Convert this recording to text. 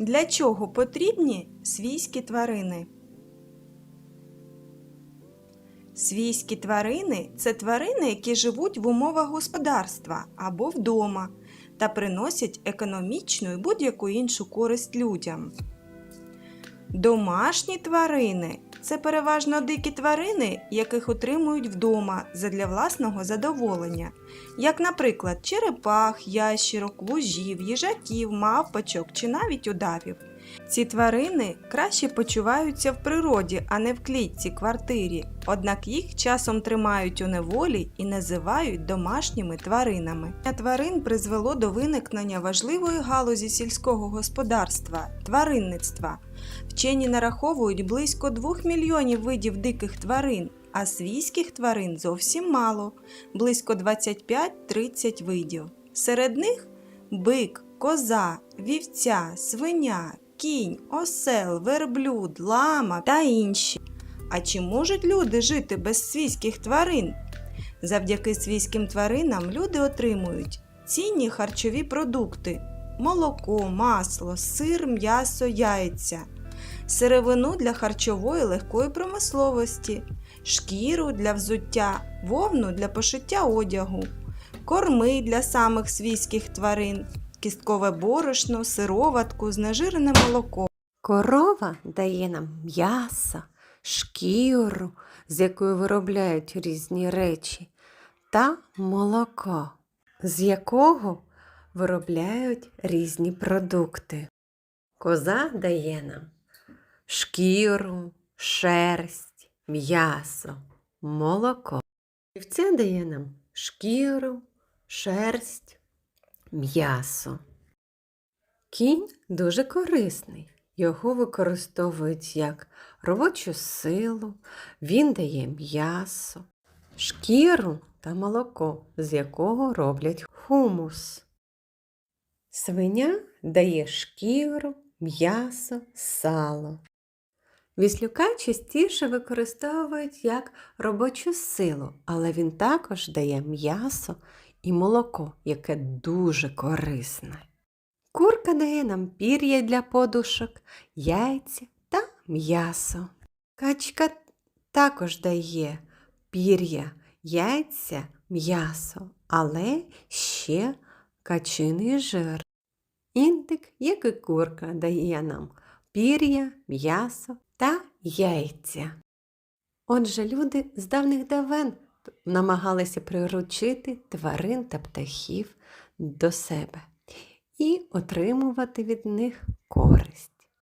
Для чого потрібні свійські тварини? Свійські тварини це тварини, які живуть в умовах господарства або вдома та приносять економічну і будь-яку іншу користь людям. Домашні тварини це переважно дикі тварини, яких утримують вдома задля власного задоволення, як, наприклад, черепах, ящірок, вужів, їжаків, мавпочок чи навіть удавів. Ці тварини краще почуваються в природі, а не в клітці квартирі, однак їх часом тримають у неволі і називають домашніми тваринами. Тварин призвело до виникнення важливої галузі сільського господарства тваринництва. Вчені нараховують близько 2 мільйонів видів диких тварин, а свійських тварин зовсім мало близько 25-30 видів. Серед них бик, коза, вівця, свиня, кінь, осел, верблюд, лама та інші. А чи можуть люди жити без свійських тварин? Завдяки свійським тваринам люди отримують цінні харчові продукти: молоко, масло, сир, м'ясо, яйця, сировину для харчової легкої промисловості, шкіру для взуття, вовну для пошиття одягу, корми для самих свійських тварин, кісткове борошно, сироватку, знежирене молоко. Корова дає нам м'ясо, шкіру, з якої виробляють різні речі, та молоко, з якого виробляють різні продукти. Коза дає нам шкіру, шерсть, м'ясо, молоко. Вівця дає нам шкіру, шерсть, м'ясо. Кінь дуже корисний. Його використовують як робочу силу, він дає м'ясо, шкіру та молоко, з якого роблять хумус. Свиня дає шкіру, м'ясо, сало. Віслюка частіше використовують як робочу силу, але він також дає м'ясо і молоко, яке дуже корисне. Курка дає нам пір'я для подушок, яйця та м'ясо. Качка також дає пір'я, яйця, м'ясо, але ще качиний жир. Індик, як і курка, дає нам пір'я, м'ясо та яйця. Отже, люди з давних давен намагалися приручити тварин та птахів до себе і отримувати від них користь.